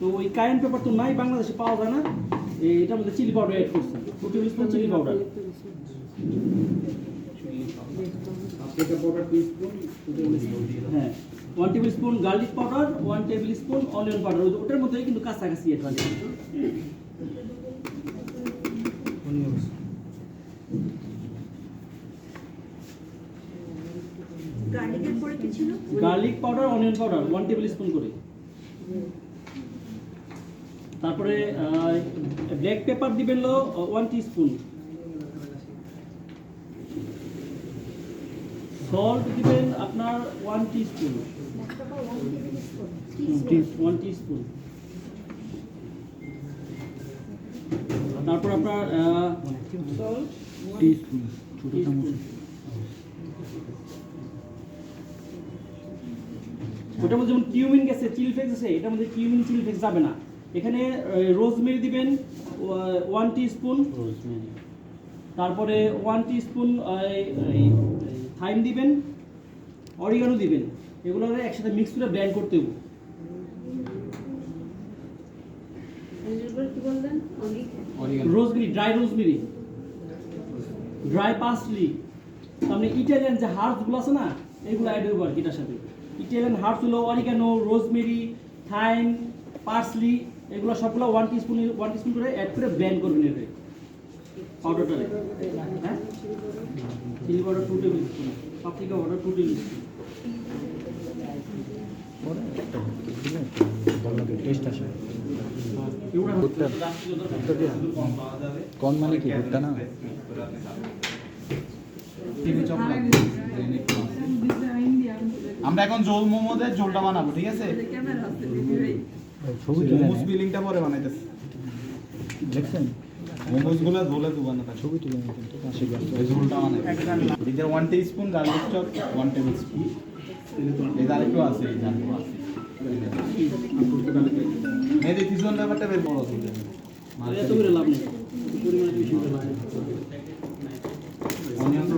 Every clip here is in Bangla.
তো ওই কায়েন পেপার তো নাই বাংলাদেশে পাওয়া যায় না। এই এটার মধ্যে চিলি পাউডার অ্যাড করছে। Two table spoon chilli powder হ্যাঁ one table spoon garlic powder one table spoon onion powder ওটার মধ্যেই কিন্তু কাছাকাছি এটা garlic powder onion powder one table spoon করে। তারপরে ব্ল্যাক পেপার দিবেন হলো ওয়ান স্পুন সল্ট দিবেন আপনার ওয়ান স্পুন ওয়ান স্পুন তারপর আপনার টিস্পুন ওটার মধ্যে যেমন কিউমিন গেছে চিলি ফ্লেক্স আছে এটার মধ্যে কিউমিন চিলি ফ্লেক্স যাবে না। এখানে রোজমেরি দিবেন ওয়ান স্পুন তারপরে ওয়ান স্পুন থাইম দিবেন অরিগানো দিবেন। এগুলো একসাথে মিক্স করে ব্লেন্ড করতে হবে। Rosemary dry rosemary dry parsley তারপরে ইটালিয়ান যে হার্বসগুলো আছে না এগুলো অ্যাড হইব আর কি এটার সাথে। ইটালিয়ান হার্বস হলো অরিগানো রোজমেরি থাইম পার্সলি এগুলো সবগুলো ওয়ান টিস্পুন ওয়ান টিস্পুন করে অ্যাড করে ব্লেন্ড করবেন এতে পাউডারটারে হ্যাঁ? Chilli powder two table spoon paprika powder two table spoon taste আসে এগুলো ভুট্টা। কম মানে কি ভুট্টা না। আমরা এখন জোল মোমোদের জোলটা বানাবো ঠিক আছে? ছবি তুলে মোমোস নেয়। পরে বানাইতেছি। দেখছেন? মোমোস ঝোলে তো বানাতে ছবি তুলে নেয় কিন্তু আশীর্বাদ এই ঝোলটা বানাই। এদের one tea spoon garlic chop one table spoon এই আরেকটু আছে এই আরেকটু আছে। মেয়েদের তিনজন ব্যাপারটা বের বড় আছে এত করে লাভ নেই। পরিমাণে বেশি করে। লাভ নেই। অনিয়ন তো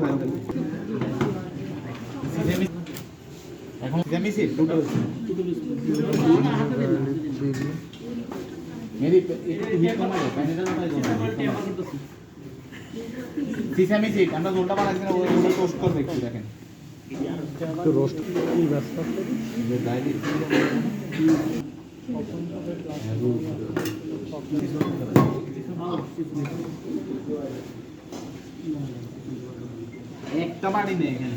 মেরি একটু হিট কমাই দাও প্যানেটা না করতেছি সিসামি সিট আমরা জোলটা বানাচ্ছি না ওগুলো টোস্ট করবে একটু দেখেন একটু রোস্ট কি ব্যস্ত একটা বাড়ি নেই এখানে।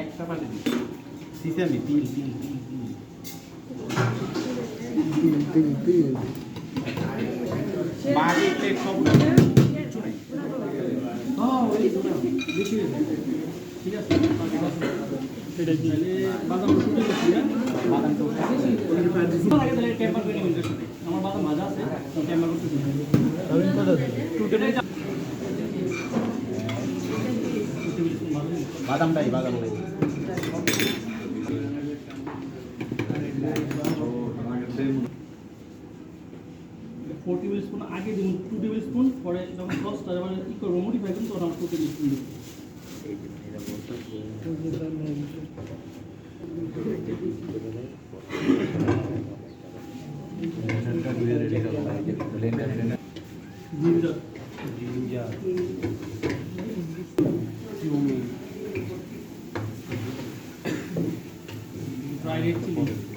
একটা বাড়ি নেই। সিসামি তিল তিল তিল তিল বাড়ি প্লেট সব কিছু নেই হ্যাঁ ওই দুটো বেশি। ঠিক আছে তাহলে বাদাম শুকিয়ে গেছি না বাদাম টোস্ট আগে তাহলে টেম্পার করে নেবেন সাথে আমার বাদাম ভাজা আছে টেম্পার করতেছি বাদামটাই বাদামটাই টেবিল স্পুন আগে দিন টু টেবিল স্পুন পরে যখন সসটা যখন ই করব মডিফাই করুন, তখন two table spoon fried chilli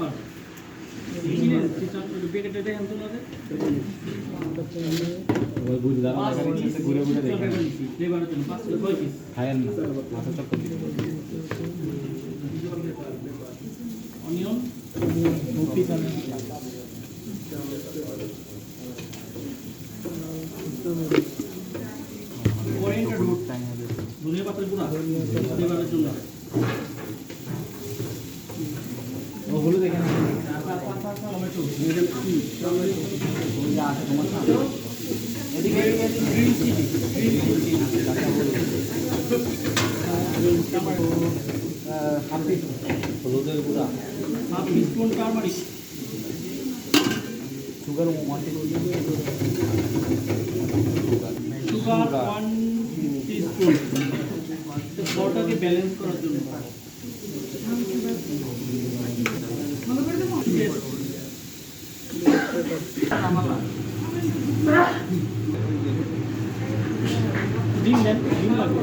பண்ணுறேன் হলুদের গুঁড়া sugar one sugar one teaspoon balance করার জন্য. ডিম দেন ডিম লাগবে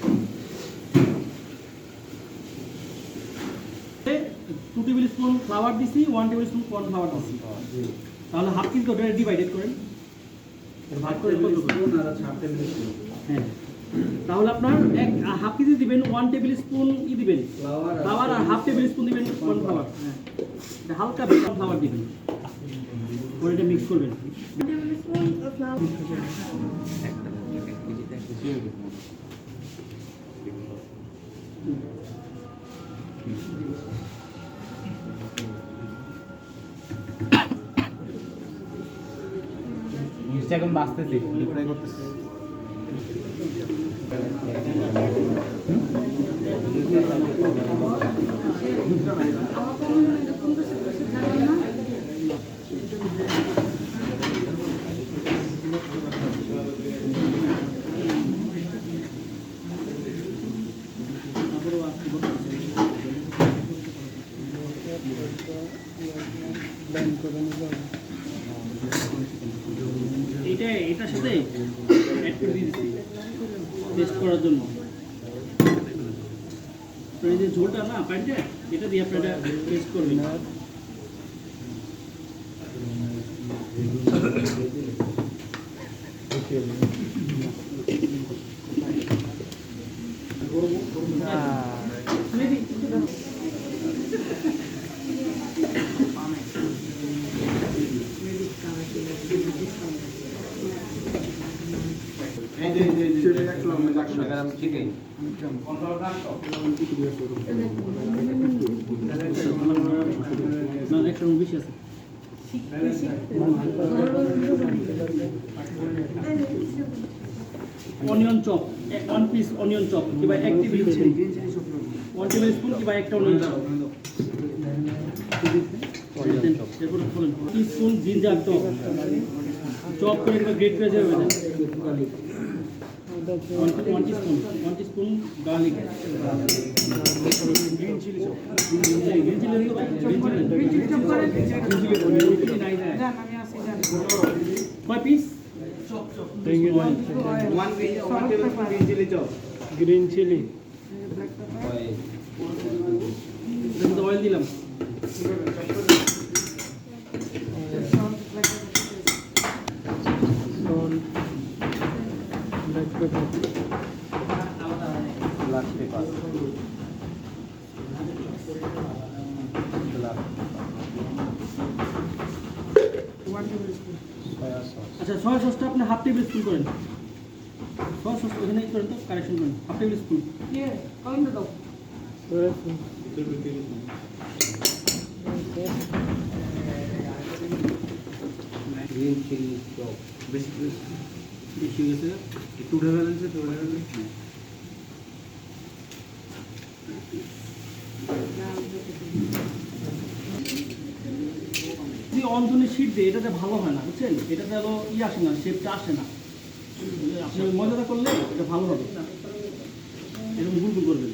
টু টেবিল স্পুন ফ্লাওয়ার দিছি one table spoon corn flour দিছি। তাহলে হাফ কেজি ওটা ডিভাইডেড করেন ভাগ করে কত হ্যাঁ। তাহলে আপনার এক হাফ কেজি দিবেন ওয়ান টেবিল স্পুন ই দিবেন। ফ্লাওয়ার আর হাফ টেবিল স্পুন দিবেন কর্ন ফ্লাওয়ার হ্যাঁ। এটা হালকা বেকন ফ্লাওয়ার দিবেন। করে এটা মিক্স করবেন। জিনিসটা এখন বাঁচতেছি। করতেছি। দিয়েছি টেস্ট করার জন্য। এই যে ঝোলটা না পানিটা এটা দিয়ে আপনারা টেস্ট করবেন না onion chop one piece onion chop কিংবা এক টেবিল ওয়ান টেবিল স্পুন কিংবা একটা অনিয়ন চপ এরপরে বলেন tea spoon ginger chop chop করে গ্রেট করে যাবে one tea spoon garlic green chilli chop green chilli green chilli chop করে গ্রিন চিলি নাই যায় কয় পিস গ্রিন চিলি অয়েল দিলাম ব্ল্যাক পেপার ব্ল্যাক পেপার আচ্ছা সয়া সসটা আপনি হাফ টেবিল স্পুন করেন। সয়া সস ওখানে করেন তো কারেকশন করেন। Half table spoon green chilli বেশি বেশি গেছে একটু উঠে তো শীত দিয়ে এটাতে ভালো হয় না বুঝছেন? এটাতে হলো ই আসে না শেপটা আসে না। আপনি মজাটা করলে এটা ভালো হবে। এরকম ভুল করবেন।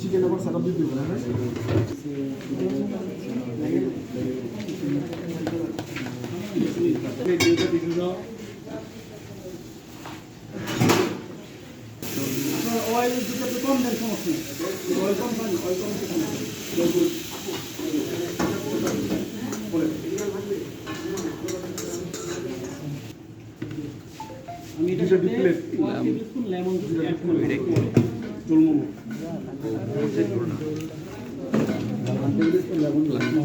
চিকেন আবার সেটআপ দিয়ে দেবো অয়েল দুটো কম দেন সমস্যা অয়েল কম অয়েল কম খেতে হবে। আমি এটা দুটো সাথে plate। One tablespoon lemon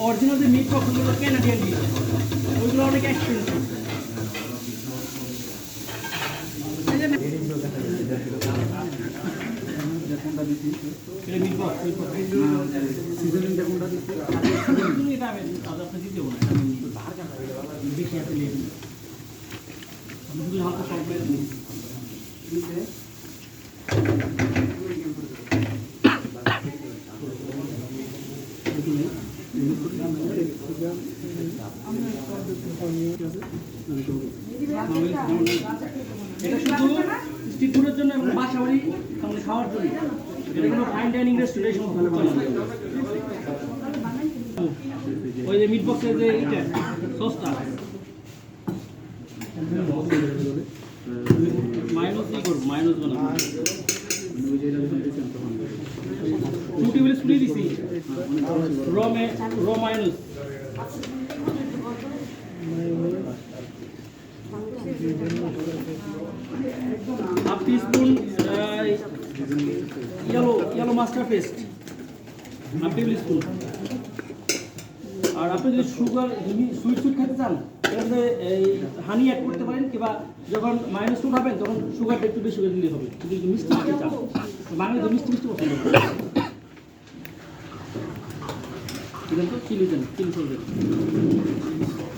original যে মিট বক্সগুলো ক্যানাডিয়ান মিট ওইগুলো অনেক এক্সপেন্সিভ সিজনিংটা কোনটা দিচ্ছে? এটা আমি আজ আপনি দিতে হবে না আমি বেশি এটা শুধু স্ট্রিট জন্য, এবং বাসা বাড়ি মানে খাওয়ার জন্য। এটা ফাইন ডাইনিং রেস্টুরেন্ট এই সমস্ত ওই যে মিট বক্সের যে এটা সসটা মাইনাস ই করব মাইনাস বানাবো টু টেবিল স্পুন দিছি র মে র minus half tea spoon yellow yellow mustard paste half table spoon আর আপনি যদি সুগার সুইট সুইট খেতে চান তাহলে এই হানি অ্যাড করতে পারেন কিংবা যখন মাইনাস টু খাবেন তখন সুগারটা একটু বেশি করে দিলে হবে। যদি মিষ্টি খেতে চান বাঙালি তো মিষ্টি মিষ্টি পছন্দ করে দিলেন তো চিলি দেন চিলি সস দেন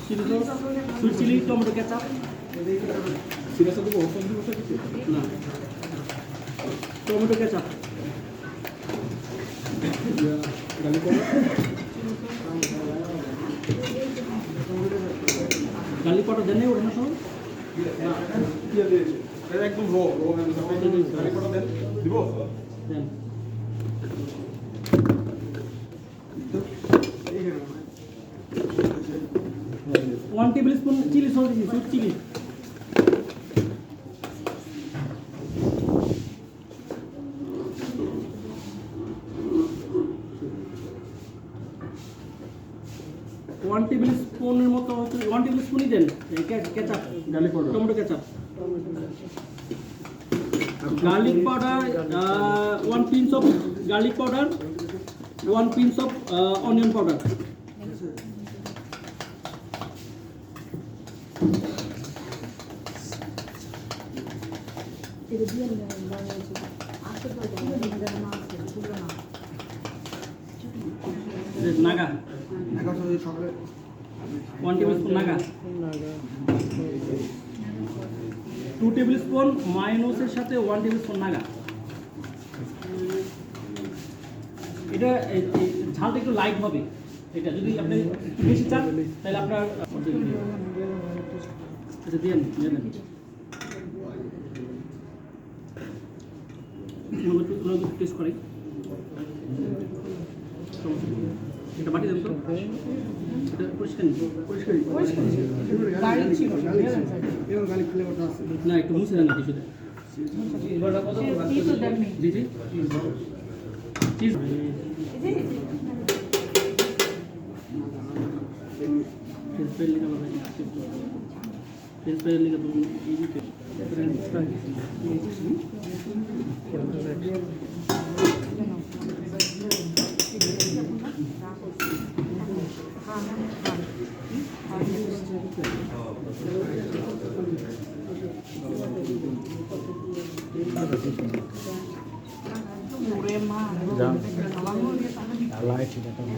chilli sauce sweet chilli tomato ketchup সিরিয়াসটা দেবো ওপেন দিব কিছু না। টমেটো কেচাপ গালি করে গার্লিক পাউডার দেন নাই ওটা না সব এটা একদম রো রো গালি করে দেন দিব দেন one table spoon chilli sauce দিছি ওয়ান টেবিল স্পুনের মতো হচ্ছে ওয়ান টেবিল স্পুনই দেন ketchup garlic powder tomato ketchup garlic powder uh, one pinch of garlic powder one pinch of uh, onion সকালে one tablespoon naga. Two table spoon মাইনোসের সাথে ওয়ান টেবিল স্পুন নাগা এটা ঝালটা একটু লাইট হবে। এটা যদি আপনি বেশি চান তাহলে আপনার এটা দিয়ে নিন, দিয়ে দেন টেস্ট করি। এটা বাটি দেন তো এটা পরিষ্কার নিন পরিষ্কারই এর গালি ফ্লেভারটা আছে না একটু মুছে দেন না কিছুতে জি জি চিজ ফ্রেঞ্চ ফ্রাই লিখা হবে ফ্রেঞ্চ ফ্রাই লিখা তো এই দিকে যা লাইট এটা